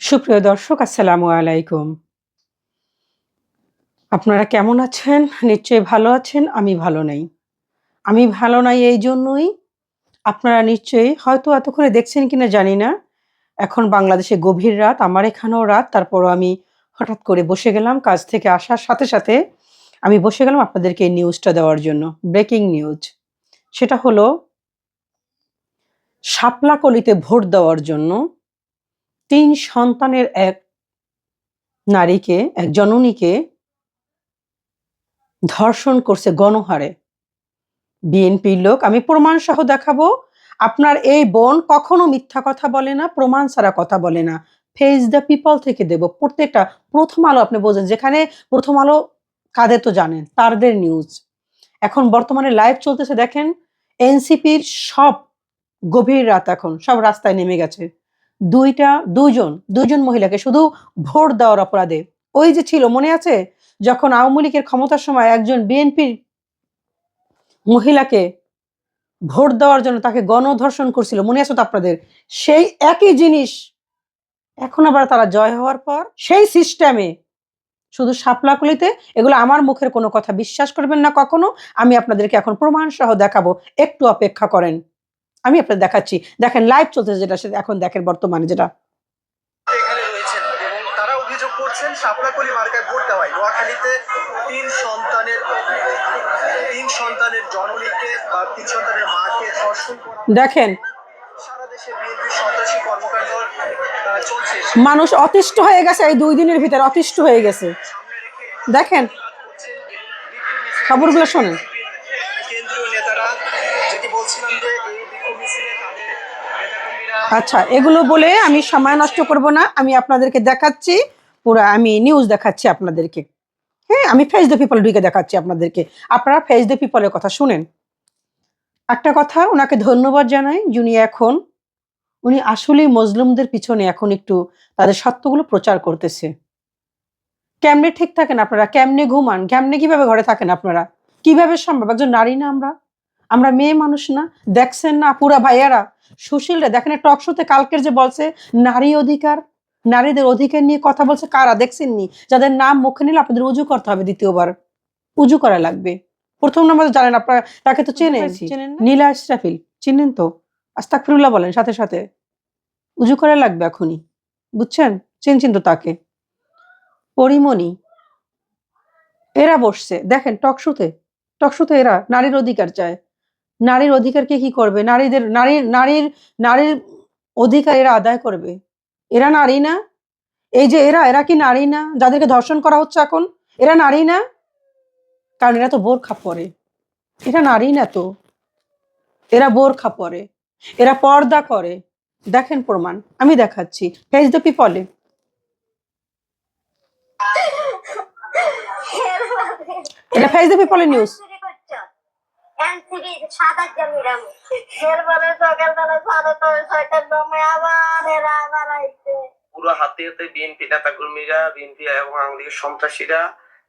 সুপ্রিয় দর্শক, আসসালামু আলাইকুম। আপনারা কেমন আছেন? নিশ্চয়ই ভালো আছেন, আমি ভালো নেই। আমি ভালো নাই এই জন্যই আপনারা নিশ্চয়ই হয়তো এতক্ষণে দেখছেন কিনা জানি না। এখন বাংলাদেশে গভীর রাত, আমার এখানেও রাত, তারপরও আমি হঠাৎ করে বসে গেলাম, কাজ থেকে আসার সাথে সাথে আমি বসে গেলাম আপনাদেরকে এই নিউজটা দেওয়ার জন্য ব্রেকিং নিউজ সেটা হলো শাপলাকলিতে ভোট দেওয়ার জন্য তিন সন্তানের এক নারীকে, এক জননীকে ধর্ষণ করছে গণহারে। বিএনপির লোক, আমি প্রমাণ সহ দেখাবো, আপনার এই বোন কখনো মিথ্যা কথা বলে না, প্রমাণ ছাড়া কথা বলে না। ফেস দ্য পিপল থেকে দেব। প্রত্যেকটা প্রথম আলো আপনি বোঝেন, যেখানে প্রথম আলো কাদের তো জানেন, তারদের নিউজ এখন বর্তমানে লাইভ চলতেছে, দেখেন এনসিপির সব গভীর রাত এখন, সব রাস্তায় নেমে গেছে। দুইটা দুজন দুজন মহিলাকে শুধু ভোট দেওয়ার অপরাধে। ওই যে ছিল, মনে আছে? যখন আওয়ামী লীগের ক্ষমতার সময় একজন বিএনপির মহিলাকে ভোট দেওয়ার জন্য তাকে গণধর্ষণ করছিল, মনে আছে তো আপনাদের? সেই একই জিনিস এখন আবার তারা জয় হওয়ার পর সেই সিস্টেমে শুধু সাপলাকুলিতে এগুলো আমার মুখের কোনো কথা বিশ্বাস করবেন না কখনো। আমি আপনাদেরকে এখন প্রমাণ সহ দেখাবো। একটু অপেক্ষা করেন। আমি আপনাদের দেখাচ্ছি। দেখেন লাইভ চলতেছে যেটা সেটা এখন দেখেন বর্তমানে যেটা। এখানে রয়েছেন এবং তারা অভিযোগ করছেন শাপলাকলি মার্কায় ভোট দেওয়ায়। নোয়াখালীতে তিন সন্তানের তিন সন্তানের জননীকে বা তিন সন্তানের মাকে ধর্ষণ দেখেন। মানুষ অতিষ্ঠ হয়ে গেছে এই দুই দিনের ভিতরে অতিষ্ঠ হয়ে গেছে। দেখেন। খবরগুলো শোনেন কেন্দ্রীয় নেতারা যেটি বলছিলাম যে এই বিক্ষোভ মিছিলে তাদের নেতাকর্মীরা আচ্ছা এগুলো বলে আমি সময় নষ্ট করব না। আমি আপনাদেরকে দেখাচ্ছি, পুরো আমি নিউজ দেখাচ্ছি আপনাদেরকে। হ্যাঁ আমি ফেস দ্য পিপল ঢুকে দেখাচ্ছি আপনাদেরকে। আপনারা ফেস দ্য পিপলের কথা শুনেন। একটা কথা, ওনাকে ধন্যবাদ জানাই, যিনি এখন, উনি আসলেই মজলুমদের পিছনে এখন একটু তাদের সত্যগুলো প্রচার করতেছে। কেমনে ঠিক থাকেন আপনারা? কেমনে ঘুমান? কেমনে কীভাবে ঘরে থাকেন আপনারা? কীভাবে সম্ভব? একজন নারী না আমরা? আমরা মেয়ে মানুষ না। দেখছেন না পুরা ভাইয়ারা? সুশীলরা দেখেন টক শোতে কালকের যে বলছে নারী অধিকার নারীদের অধিকার নিয়ে কথা বলছে কারা? দেখছেননি? যাদের নাম মুখে নিলে আপনাদের উজু করতে হবে দ্বিতীয়বার। উজু করা লাগবে। প্রথম নাম্বার জানেন আপনারা তাকে তো চেনেন। নীলা ইসরাফিল চিনেন তো? আস্তাকফিরুল্লাহ বলেন সাথে সাথে। উজু করা লাগবে এখনই। বুঝছেন? চিনছেন তো তাকে। পরিমণি এরা বসছে। দেখেন টকশুতে টকশুতে এরা নারীর অধিকার চায়। নারীর অধিকারকে কি করবে? নারীদের নারীর নারীর নারীর অধিকার এরা আদায় করবে। এরা নারী না? এই যে এরা এরা কি নারী না? যাদেরকে ধর্ষণ করা হচ্ছে এখন এরা নারী না? কারণ এরা তো বোরখা পরে এরা নারী না তো। এরা বোরখা পরে এরা পর্দা করে। দেখেন প্রমাণ আমি দেখাচ্ছি। ফেস দ্য পিপলে এটা ফেস দ্য পিপলের নিউজ পুরো হাতে হাতে বিএনপি নেতা কর্মীরা বিএনপি এবং আওয়ামী লীগের সন্ত্রাসীরা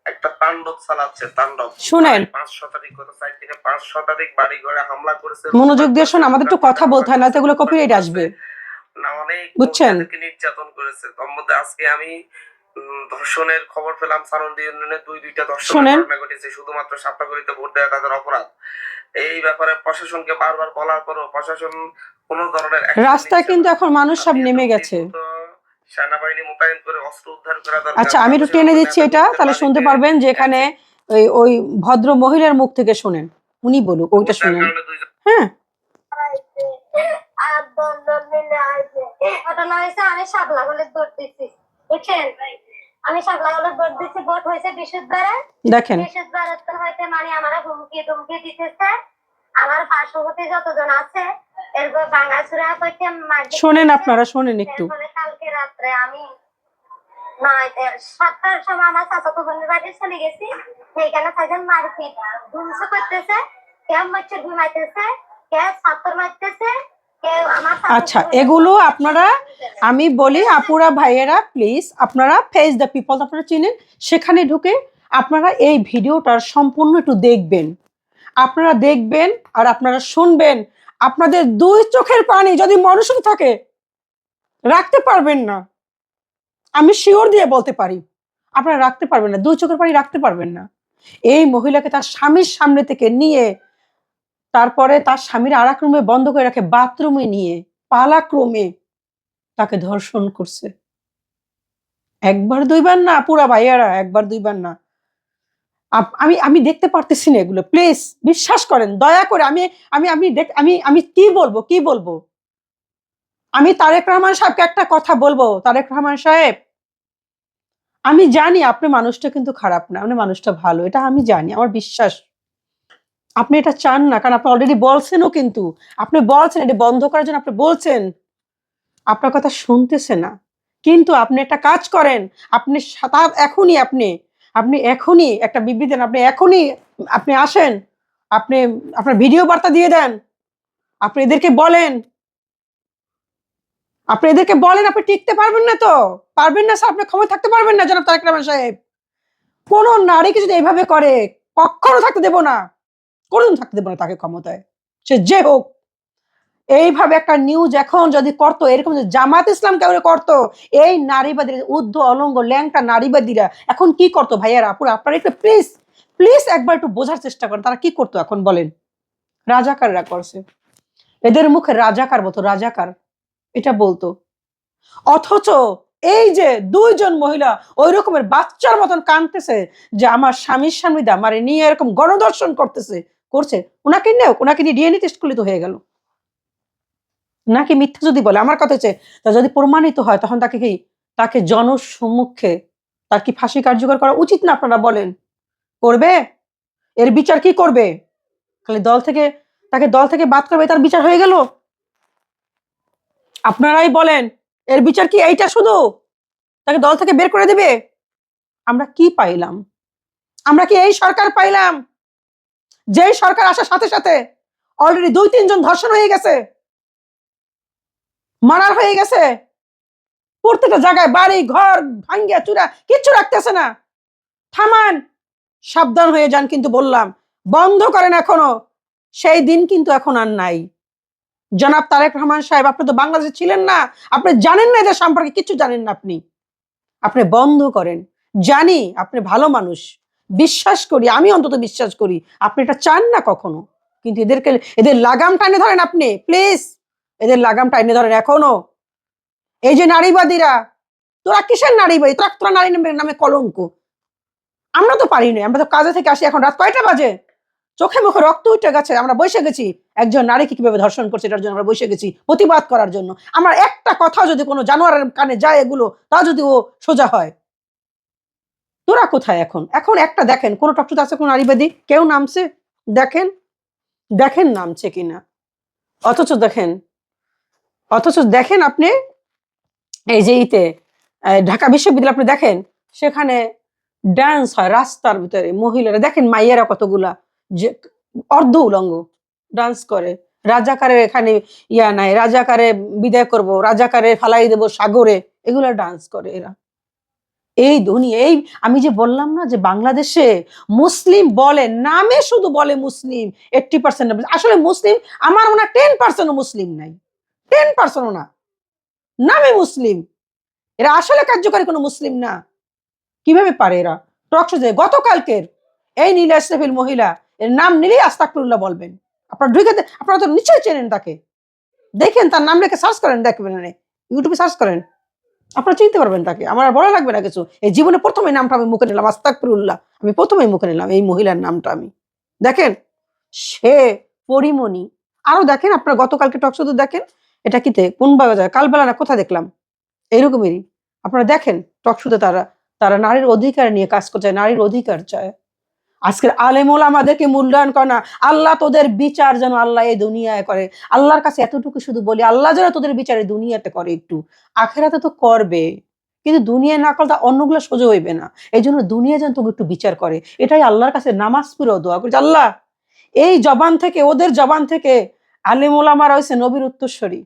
একটা তাণ্ডব চালাচ্ছে তাণ্ডব। শুনেন। পাঁচ শতাধিক গত চার দিনে পাঁচ শতাধিক বাড়ি ঘরে হামলা করেছে। মনোযোগ দিয়ে শোন আমাদের একটু কথা বলতে হয় না তো এগুলো কপিরাইট আসবে। না অনেক বুঝছেন? নির্যাতন করেছে। তার মধ্যে আজকে আমি ধর্ষণের খবর পেলাম সারন্দি ইউনিয়নে দুই দুইটা ধর্ষণের ঘটনা ঘটেছে। শুধুমাত্র সাপটাগড়িতে ভোট দেওয়া তাদের অপরাধ। এই ব্যাপারে প্রশাসনকে বারবার বলার পরও প্রশাসন কোন ধরনের রাস্তায় কিন্তু এখন মানুষ সব নেমে গেছে। সেনাবাহিনী মোতায়েন করে অস্ত্র উদ্ধার করা দরকার। আচ্ছা আমি একটু টেনে দিচ্ছি এটা। তাহলে শুনতে পারবেন যে এখানে ওই ওই ভদ্র মহিলার মুখ থেকে শোনেন। উনি বলুক ওইটা শুনেন। হ্যাঁ। ঘটনা হয়েছে আমি সাবলা দিছি বুঝছেন? আমি ভোট দিছি ভোট হয়েছে দেখেন। তো মানে আমার হুমকি টুমকি দিতেছে। আমার পার্শ্ববর্তী যতজন আছে এরপর শোনেন আপনারা শোনেন একটু। কালকে রাত্রে আমি সাতটার সময় আমার চাচাতো বোনের বাড়ি চলে গেছি। সেইখানে থাকেন মারপিট। ধুমসু করতেছে কেউ মচ্ছে ঘুমাইতেছে কেউ ছাত্র মারতেছে আচ্ছা এগুলো আপনারা, আমি বলি, আপুরা, ভাইয়েরা প্লিজ আপনারা ফেস দ্য পিপল আপনারা চিনেন, সেখানে ঢুকে আপনারা এই ভিডিওটার সম্পূর্ণ একটু দেখবেন। আপনারা দেখবেন আর আপনারা শুনবেন, আপনাদের দুই চোখের পানি যদি মনুষ্য থাকে, রাখতে পারবেন না। আমি শিওর দিয়ে বলতে পারি, আপনারা রাখতে পারবেন না, দুই চোখের পানি রাখতে পারবেন না। এই মহিলাকে তার স্বামীর সামনে থেকে নিয়ে তারপরে তার স্বামীর আর রুমে বন্ধ করে রাখে, বাথরুমে নিয়ে, পালাক্রমে তাকে ধর্ষণ করছে। একবার দুইবার না, পুরা ভাইয়ারা, একবার দুইবার না। আমি আমি দেখতে পারতেছি না এগুলো। প্লিজ, বিশ্বাস করেন, দয়া করে, আমি আমি আমি দেখ- আমি আমি কি বলব কি বলব? আমি তারেক রহমান সাহেবকে একটা কথা বলব, তারেক রহমান সাহেব। আমি জানি আপনি মানুষটা কিন্তু খারাপ না, আপনি মানুষটা ভালো, এটা আমি জানি, আমার বিশ্বাস। আপনি এটা চান না, কারণ আপনি অলরেডি বলছেনও কিন্তু। আপনি বলছেন, এটা বন্ধ করার জন্য আপনি বলছেন। আপনার কথা শুনতেছে না। কিন্তু আপনি একটা কাজ করেন, আপনি সাতা- এখনই আপনি আপনি এখনই একটা বিবৃতি দেন, আপনি এখনই আপনি আসেন, আপনি আপনার ভিডিও বার্তা দিয়ে দেন, আপনি এদেরকে বলেন। আপনি এদেরকে বলেন, আপনি টিকতে পারবেন না তো। পারবেন না, স্যার, আপনি ক্ষমতা থাকতে পারবেন না, জনাব তারেক রহমান সাহেব। কোন নারীকে যদি এইভাবে করে কখনো থাকতে দেব না। কোনদিন থাকতে দেব না তাকে ক্ষমতায়। সে যে হোক, এইভাবে একটা নিউজ এখন যদি করতো, এরকম জামাত ইসলাম কেউ করতো? এই নারীবাদী উদ্ধ অলঙ্গ, ল্যাংটা নারীবাদীরা এখন কি করতো ভাইয়ারা? আপুরা আপনারা একটু প্লিজ প্লিজ একবার একটু বোঝার চেষ্টা করেন, তারা কি করতো এখন বলেন? রাজাকাররা করছে। এদের মুখে রাজাকার বলতো, রাজাকার, এটা বলতো। অথচ এই যে দুইজন মহিলা ওই রকমের বাচ্চার মতন কাঁদতেছে যে আমার স্বামীর স্বামী দা আমার নিয়ে এরকম গণদর্শন করতেছে। করছে, ওনাকে নেও ওনাকে নিয়ে ডিএনএ টেস্ট করলে তো হয়ে গেল। নাকি মিথ্যা যদি বলে, আমার কথা হচ্ছে, তা যদি প্রমাণিত হয়, তখন তাকে কি, তাকে জনসম্মুখে তার কি ফাঁসি কার্যকর করা উচিত না আপনারা বলেন? করবে? এর বিচার কি করবে? খালি দল থেকে, তাকে দল থেকে বাদ করবে, তার বিচার হয়ে গেল? আপনারাই বলেন, এর বিচার কি এইটা শুধু? তাকে দল থেকে বের করে দেবে? আমরা কি পাইলাম? আমরা কি এই সরকার পাইলাম? যেই সরকার আসার সাথে সাথে অলরেডি দুই, তিনজন ধর্ষণ হয়ে গেছে, মারার হয়ে গেছে, প্রত্যেকটা জায়গায় বাড়ি, ঘর ভাঙ্গিয়া চূড়া কিচ্ছু রাখতেছে না। থামান, সাবধান হয়ে যান কিন্তু বললাম, বন্ধ করেন এখনও, সেই দিন কিন্তু এখন আর নাই। জনাব তারেক রহমান সাহেব, আপনি তো বাংলাদেশে ছিলেন না, আপনি জানেন না এদের সম্পর্কে কিছু জানেন না আপনি। আপনি বন্ধ করেন, জানি আপনি ভালো মানুষ বিশ্বাস করি, আমি অন্তত বিশ্বাস করি, আপনি এটা চান না কখনো। কিন্তু এদেরকে, এদের লাগাম টানে ধরেন আপনি প্লিজ এদের লাগাম টাইনে ধরেন এখনও। এই যে নারীবাদীরা, তোরা কিসের নারীবাদী? তোরা তোরা নারী নামে কলঙ্ক। আমরা তো পারি না আমরা তো কাজে থেকে আসি, এখন রাত কয়টা বাজে? চোখে মুখে রক্ত উঠে গেছে, আমরা বসে গেছি। একজন নারীকে কীভাবে ধর্ষণ করছে, এটার জন্য আমরা বসে গেছি, প্রতিবাদ করার জন্য। আমার একটা কথা যদি কোনো জানোয়ারের কানে যায় এগুলো, তা যদি ও সোজা হয়। তোরা কোথায় এখন? এখন একটা দেখেন, কোন টকটুত আছে, কোন নারীবাদী কেউ নামছে? দেখেন? দেখেন নামছে কিনা? অথচ দেখেন অথচ দেখেন আপনি এই যে ইতে ঢাকা বিশ্ববিদ্যালয় আপনি দেখেন, সেখানে ডান্স হয় রাস্তার ভিতরে, মহিলারা দেখেন মাইয়েরা কতগুলা, যে অর্ধ উলঙ্গ ডান্স করে। রাজাকারের এখানে ইয়া নাই, রাজাকারে বিদায় করব, রাজাকারে ফালাই দেব সাগরে, এগুলা ডান্স করে এরা। এই দুনিয়া এই, আমি যে বললাম না যে বাংলাদেশে মুসলিম বলে নামে শুধু বলে মুসলিম এইটটি পার্সেন্ট আসলে মুসলিম, আমার মনে হয় টেন পার্সেন্টও মুসলিম নাই। টেন পার্সেন্টও না। নামে মুসলিম। এরা আসলে কার্যকারী কোনো মুসলিম না। কীভাবে পারে এরা? টকশো যে গতকালকের এই নীলা ইসরাফিল মহিলা, এর নাম নিলেই আস্তাকফিরুল্লাহ বলবেন। আপনারা ঢুকে আপনারা তো নিশ্চয়ই চেনেন তাকে। দেখেন তার নাম লিখে সার্চ করেন, দেখবেন ইউটিউবে সার্চ করেন। আপনারা চিনতে পারবেন তাকে। আমার আর বলা লাগবে না কিছু। এই জীবনে প্রথমে নামটা আমি মুখে নিলাম আস্তাকফিরুল্লাহ আমি প্রথমেই মুখে নিলাম এই মহিলার নামটা আমি। দেখেন? সে পরিমণি। আরও দেখেন, আপনার গতকালকে টক শুধু দেখেন, এটা কিতে কোন বাজার? কালবেলা না কোথায় দেখলাম? এইরকমেরই। আপনারা দেখেন, টক শুধু তারা তারা নারীর অধিকার নিয়ে কাজ করছে, নারীর অধিকার চায়। আজকের আলেমুল আমাদেরকে মূল্যায়ন করে না। আল্লাহ তোদের বিচার যেন আল্লাহ এই দুনিয়ায় করে। আল্লাহর কাছে এতটুকু শুধু বলি, আল্লাহ যেন তোদের বিচারে দুনিয়াতে করে একটু। আখেরাতে তো করবে, কিন্তু দুনিয়ায় না করলে তা অন্যগুলো সোজা হইবে না। এই জন্য দুনিয়া যেন তোকে একটু বিচার করে। এটাই আল্লাহর কাছে নামাজ পুরো দোয়া করছে আল্লাহ, এই জবান থেকে, ওদের জবান থেকে আলেমুল আমার হয়েছে নবীর উত্তরস্বরী।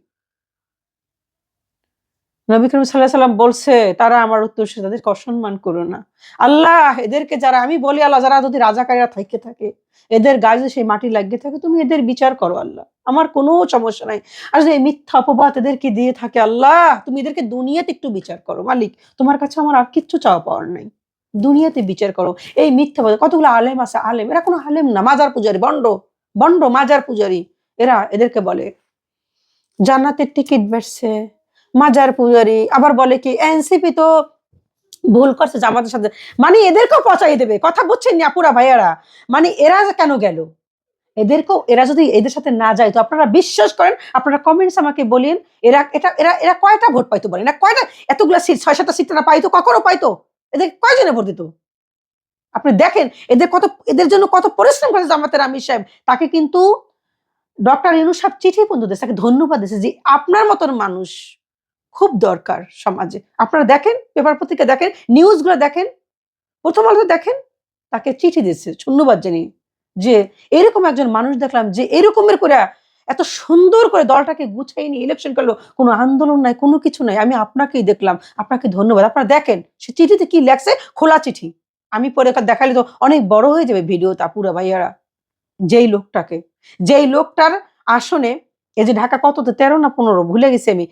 নবী করিম সাল্লাহ সাল্লাম বলছে, তারা আমার উত্তর সে তাদেরকে অসম্মান করো না। আল্লাহ, এদেরকে যারা, আমি বলি আল্লাহ, যারা যদি রাজাকারীরা থাইকে থাকে, এদের গায়ে যদি সেই মাটি লাগিয়ে থাকে, তুমি এদের বিচার করো আল্লাহ। আমার কোনো সমস্যা নাই। আর যদি মিথ্যা অপবাদ এদেরকে দিয়ে থাকে আল্লাহ, তুমি এদেরকে দুনিয়াতে একটু বিচার করো। মালিক, তোমার কাছে আমার আর কিচ্ছু চাওয়া পাওয়ার নাই। দুনিয়াতে বিচার করো। এই মিথ্যা কতগুলো আলেম আছে? আলেম, এরা কোনো আলেম না, মাজার পূজারি, বন্ড বন্ড মাজার পূজারি। এরা এদেরকে বলে, জান্নাতের টিকিট বেড়ছে মাজার পূজারি, আবার বলে কি, এনসিপি তো ভুল করছে জামাতের সাথে। মানে এদেরকেও পচাই দেবে, কথা বুঝছেন না পুরা ভাইয়ারা? মানে এরা কেন গেল? এদেরকেও, এরা যদি এদের সাথে না যায়, তো আপনারা বিশ্বাস করেন, আপনারা কমেন্টস আমাকে বলেন, এরা, এটা, এরা এরা কয়টা ভোট পাইতো বলেন? না কয়টা, এতগুলা সিট ছয় সাতটা সিট না পাইতো, কখনো পাইতো? এদের কয়জনে ভোট দিত? আপনি দেখেন, এদের কত, এদের জন্য কত পরিশ্রম করেছে জামাতের আমির সাহেব। তাকে কিন্তু ডক্টর ইউনুস সাহেব চিঠি পর্যন্ত দিয়েছে, তাকে ধন্যবাদ দিয়েছে যে আপনার মতন মানুষ খুব দরকার সমাজে। আপনারা দেখেন, পেপার পত্রিকা দেখেন, নিউজগুলো দেখেন, প্রথম আলোতে দেখেন, তাকে চিঠি দিয়েছে ধন্যবাদ জানিয়ে। যে এরকম একজন মানুষ দেখলাম যে এরকমের করে এত সুন্দর করে দলটাকে গুছাই নিয়ে ইলেকশন করল, কোনো আন্দোলন নাই, কোনো কিছু নাই, আমি আপনাকেই দেখলাম, আপনাকে ধন্যবাদ। আপনারা দেখেন, সে চিঠিতে কি লেখছে? খোলা চিঠি। আমি পরে দেখালে তো অনেক বড় হয়ে যাবে ভিডিওটা পুরো ভাইয়ারা। যেই লোকটাকে, যেই লোকটার আসনে, এই যে ঢাকা কত তো তেরো না পনেরো, ভুলে গেছি আমি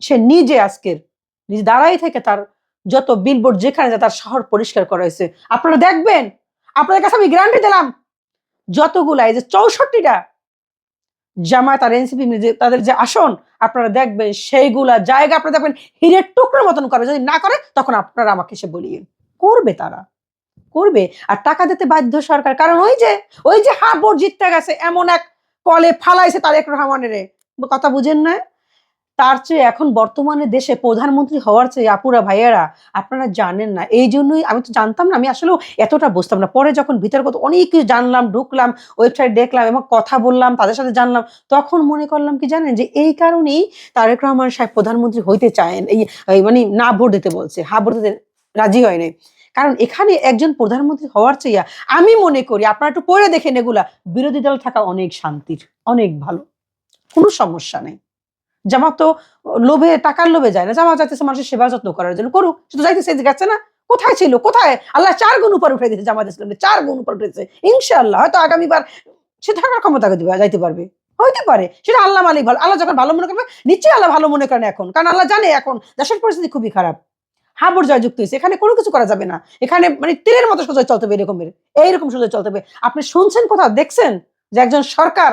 সে নিজে আজকের নিজে দাঁড়াই থেকে তার যত বিলবোর্ড যেখানে যায় তার শহর পরিষ্কার করা হয়েছে। আপনারা দেখবেন, আপনাদের কাছে আমি গ্যারান্টি দিলাম, যতগুলা এই যে চৌষট্টিটা জামায়াত আর এনসিপি তাদের যে আসন, আপনারা দেখবেন সেইগুলা জায়গা আপনারা দেখবেন হিরের টুকরো মতন করবে যদি না করে, তখন আপনারা আমাকে সে বলিয়ে করবে তারা, করবে। আর টাকা দিতে বাধ্য সরকার, কারণ ওই যে ওই যে হাবর জিততে গেছে এমন এক কলে ফালাইছে তারেক রহমানের। কথা বুঝেন না? তার চেয়ে এখন বর্তমানে দেশে প্রধানমন্ত্রী হওয়ার চেয়ে আপুরা ভাইয়েরা আপনারা জানেন না। এই জন্যই আমি তো জানতাম না, আমি আসলেও এতটা বুঝতাম না। পরে যখন ভিতরে কত অনেক কিছু জানলাম, ঢুকলাম ওয়েবসাইট দেখলাম এবং কথা বললাম, তাদের সাথে জানলাম, তখন মনে করলাম কি জানেন যে এই কারণেই তারেক রহমান সাহেব প্রধানমন্ত্রী হইতে চায়েন এই মানে না ভোট দিতে বলছে, হা ভোট দিতে রাজি হয় নাই। কারণ এখানে একজন প্রধানমন্ত্রী হওয়ার চেয়ে আমি মনে করি, আপনারা একটু পড়ে দেখেন এগুলা, বিরোধী দল থাকা অনেক শান্তির, অনেক ভালো, কোনো সমস্যা নেই। জামাত তো লোভে, টাকার লোভে যায় না। জামা যাইতেছে মানুষের সেবা যত্ন করার জন্য। করুক, সে তো যাইতেছে যাচ্ছে না। কোথায় ছিল? কোথায়? আল্লাহ চার গুণ উপর উঠে দিয়েছে জামাত ইসলামে চার গুণ উপর উঠেছে ইনশাআল্লাহ, হয়তো আগামীবার সে থাকার ক্ষমতা যাইতে পারবে। হইতে পারে। সেটা আল্লাহ মালিক ভালো আল্লাহ যখন ভালো মনে করবে, নিশ্চয়ই আল্লাহ ভালো মনে করেন এখন। কারণ আল্লাহ জানে এখন দেশের পরিস্থিতি খুবই খারাপ। হাবর জয় যুক্ত হয়েছে। এখানে কোনো কিছু করা যাবে না। এখানে মানে তীরের মতো সোজা চলতে হবে এরকমের। এইরকম সোজা চলতে হবে। আপনি শুনছেন কোথাও, দেখছেন যে একজন সরকার,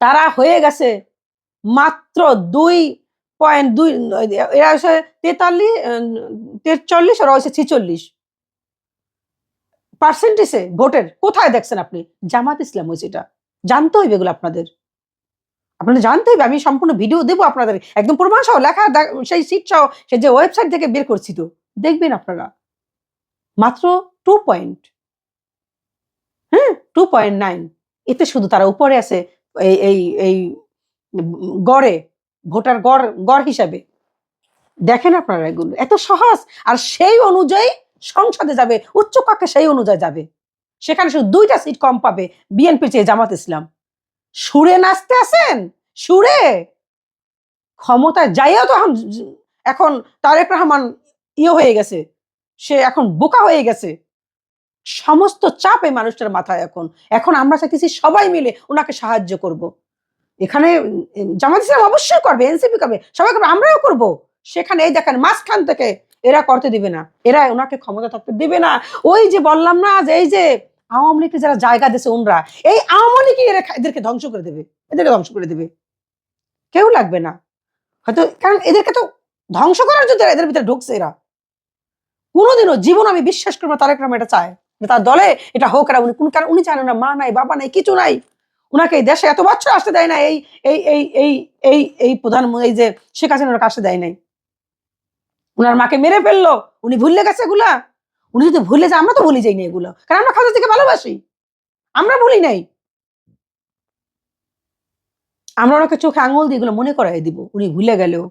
তারা হয়ে গেছে। মাত্র দুই পয়েন্ট দুই, এরা হচ্ছে তেতাল্লিশ তেচল্লিশ ওরা হচ্ছে ছিচল্লিশ। পার্সেন্টেজে ভোটের, কোথায় দেখছেন আপনি? জামাত ইসলাম হয়েছে এটা। জানতে হইবে এগুলো আপনাদের। আপনাদের জানতে হবে আমি সম্পূর্ণ ভিডিও দেবো আপনাদের। একদম প্রমাণ সহ লেখা সেই সিট সহ সে যে ওয়েবসাইট থেকে বের করছি তো, দেখবেন আপনারা। মাত্র টু পয়েন্ট হ্যাঁ টু পয়েন্ট নাইন এতে শুধু তারা উপরে আছে, এই এই এই গড়ে, ভোটার গড় গড় হিসাবে। দেখেন আপনারা এগুলো, এত সহজ। আর সেই অনুযায়ী সংসদে যাবে, উচ্চ কক্ষে সেই অনুযায়ী যাবে। সেখানে শুধু দুইটা সিট কম পাবে বিএনপি চেয়ে জামাত ইসলাম। সুরে নাচতে আছেন? সুরে? ক্ষমতায় যাইও তো এখন এখন তারেক রহমান ইয়ে হয়ে গেছে। সে এখন বোকা হয়ে গেছে। সমস্ত চাপ এই মানুষটার মাথায় এখন। এখন আমরা চাইতেছি সবাই মিলে ওনাকে সাহায্য করব। এখানে জামাত ইসলাম অবশ্যই করবে, এনসিপি করবে, সবাই করবে, আমরাও করব। সেখানে এই দেখেন, মাঝখান থেকে এরা করতে দিবে না। এরা ওনাকে ক্ষমতা থাকতে দিবে না। ওই যে বললাম না যে, এই যে আওয়ামী লীগকে যারা জায়গা দিয়েছে ওনরা এই আওয়ামী লীগই এরা এদেরকে ধ্বংস করে দেবে, এদেরকে ধ্বংস করে দেবে। কেউ লাগবে না। হয়তো, কারণ এদেরকে তো ধ্বংস করার জন্য এদের ভিতরে ঢুকছে এরা। কোনোদিনও জীবন আমি বিশ্বাস করব তারেক রহমান এটা চায়। তার দলে এটা হোক এরা উনি কোন কারণ উনি জানেন না মা নাই, বাবা নাই, কিছু নাই। উনাকে এই দেশে এত বছর আসতে দেয় না, এই এই এই এই এই এই প্রধান এই যে শেখ হাসিনা ওনাকে আসতে দেয় নাই। উনার মাকে মেরে ফেলল, উনি ভুললে গেছে এগুলা। উনি যদি ভুলে যায়, আমরা তো ভুলে যাই যাইনি এগুলো। কারণ আমরা খাজা থেকে ভালোবাসি। আমরা ভুলি নাই। আমরা ওনাকে চোখে আঙুল দিয়ে এগুলো মনে করাই দিব। উনি ভুলে গেলেও।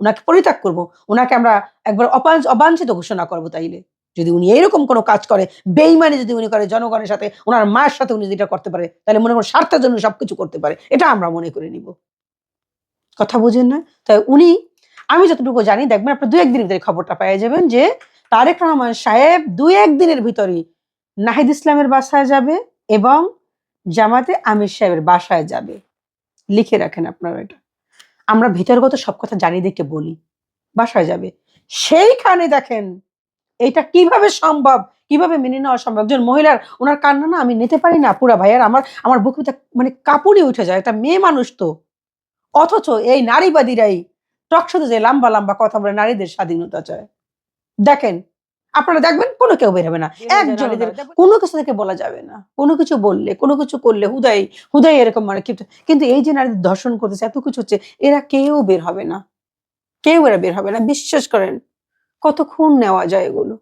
ওনাকে পরিত্যাগ করব। ওনাকে আমরা একবার অবাঞ্ছিত ঘোষণা করব তাইলে। যদি উনি এইরকম কোনো কাজ করে বেইমানি যদি উনি করে জনগণের সাথে, ওনার মায়ের সাথে উনি যেটা করতে পারে, তাহলে মনে করুন স্বার্থের জন্য সবকিছু করতে পারে। এটা আমরা মনে করে নিব। কথা বুঝেন না? তাই উনি, আমি যতটুকু জানি, দেখবেন আপনার দু একদিনের ভিতরে খবরটা পেয়ে যাবেন যে তারেক রহমান সাহেব দু একদিনের ভিতরেই নাহিদ ইসলামের বাসায় যাবে এবং জামাতে আমির সাহেবের বাসায় যাবে। লিখে রাখেন আপনারা এটা। আমরা ভিতরগত সব কথা জানি দেখে বলি। বাসায় যাবে। সেইখানে দেখেন এটা কীভাবে সম্ভব? কীভাবে মেনে নেওয়া সম্ভব? একজন মহিলার ওনার কান্না না আমি নিতে পারি না পুরা ভাইয়ার আমার আমার বুকে মানে কাপুনি উঠে যায় একটা মেয়ে মানুষ তো। অথচ এই নারীবাদীরাই টকশোতে যে লম্বা লম্বা কথা বলে নারীদের স্বাধীনতা চায়। দেখেন আপনারা দেখবেন কোনো কেউ বের হবে না। একজন কোনো কিছু থেকে বলা যাবে না। কোনো কিছু বললে কোনো কিছু করলে হুদাই হুদাই এরকম মানে কিন্তু এই যে নারীদের ধর্ষণ করতেছে এত কিছু হচ্ছে এরা কেউ বের হবে না। কেউ এরা বের হবে না বিশ্বাস করেন। কত খুন নেওয়া যায় এগুলো?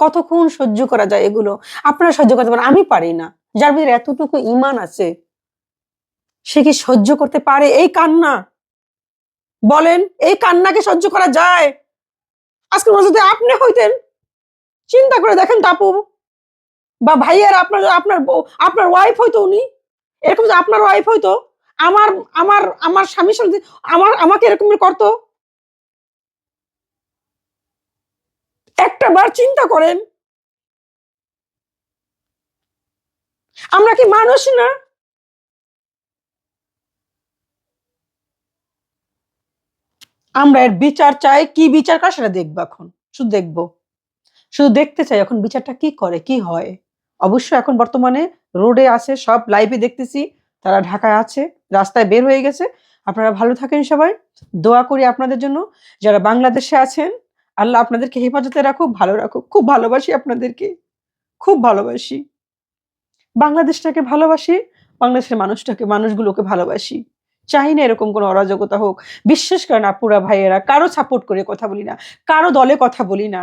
কতক্ষণ সহ্য করা যায় এগুলো? আপনারা সহ্য করতে পারেন, আমি পারি না। যার ভিতরে এতটুকু ইমান আছে, সে কি সহ্য করতে পারে? এই কান্না। বলেন, এই কান্নাকে সহ্য করা যায়? আজকে যদি আপনি হইতেন। চিন্তা করে দেখেন তাপু বা ভাইয়ার, আপনার আপনার আপনার ওয়াইফ হইতো উনি। এরকম আপনার ওয়াইফ হইতো, আমার আমার আমার স্বামীর সাথে, আমার, আমাকে এরকম করতো। একটা বার চিন্তা করেন। আমরা কি মানুষ না? আমরা এর বিচার চাই, কি বিচার কার সেটা দেখব এখন, শুধু দেখব। শুধু দেখতে চাই এখন বিচারটা কি করে, কি হয়। অবশ্য এখন বর্তমানে রোডে আছে, সব লাইভে দেখতেছি, তারা ঢাকায় আছে, রাস্তায় বের হয়ে গেছে। আপনারা ভালো থাকেন সবাই। দোয়া করি আপনাদের জন্য। যারা বাংলাদেশে আছেন আল্লাহ আপনাদেরকে হেফাজতে রাখুক, ভালো রাখুক। খুব ভালোবাসি আপনাদেরকে। খুব ভালোবাসি। বাংলাদেশটাকে ভালোবাসি, বাংলাদেশের মানুষটাকে, মানুষগুলোকে ভালোবাসি। চাই না এরকম কোনো অরাজকতা হোক। বিশ্বাস করেন আপুরা, ভাইয়েরা, কারও সাপোর্ট করে কথা বলি না, কারও দলে কথা বলি না।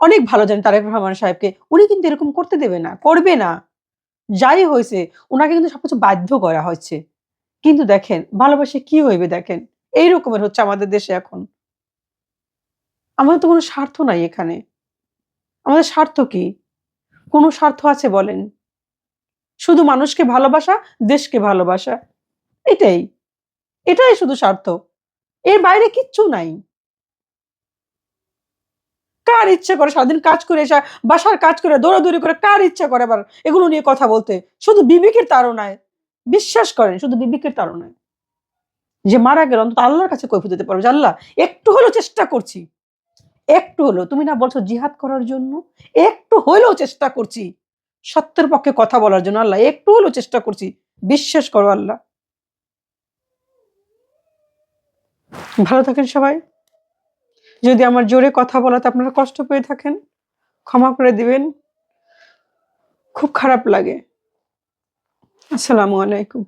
অনেক ভালো জানেন তারেক রহমান সাহেবকে। উনি কিন্তু এরকম করতে দেবে না, করবে না। যাই হয়েছে ওনাকে কিন্তু সবকিছু বাধ্য করা হচ্ছে কিন্তু দেখেন, ভালোবাসে কি হইবে দেখেন? এই রকমের হচ্ছে আমাদের দেশে এখন। আমাদের তো কোনো স্বার্থ নাই এখানে। আমাদের স্বার্থ কি? কোনো স্বার্থ আছে বলেন? শুধু মানুষকে ভালোবাসা, দেশকে ভালোবাসা। এটাই। এটাই শুধু স্বার্থ। এর বাইরে কিচ্ছু নাই। কার ইচ্ছা করে সারাদিন কাজ করে এসে, বাসার কাজ করে, দৌড়াদৌড়ি করে কার ইচ্ছা করে আবার এগুলো নিয়ে কথা বলতে? শুধু বিবেকের তাড়নায়। বিশ্বাস করেন, শুধু বিবেকের তাড়নায়। যে মারা গেল, অন্তত আল্লাহর কাছে কৈফিয়ত দিতে পারো যে, আল্লাহ, একটু হলেও চেষ্টা করছি। একটু হলো তুমি না বলছো জিহাদ করার জন্য, একটু হলেও চেষ্টা করছি। সত্যের পক্ষে কথা বলার জন্য আল্লাহ, একটু হলেও চেষ্টা করছি। বিশ্বাস করো আল্লাহ। ভালো থাকেন সবাই। যদি আমার জোরে কথা বলাতে আপনারা কষ্ট পেয়ে থাকেন, ক্ষমা করে দিবেন। খুব খারাপ লাগে। আসসালামু আলাইকুম।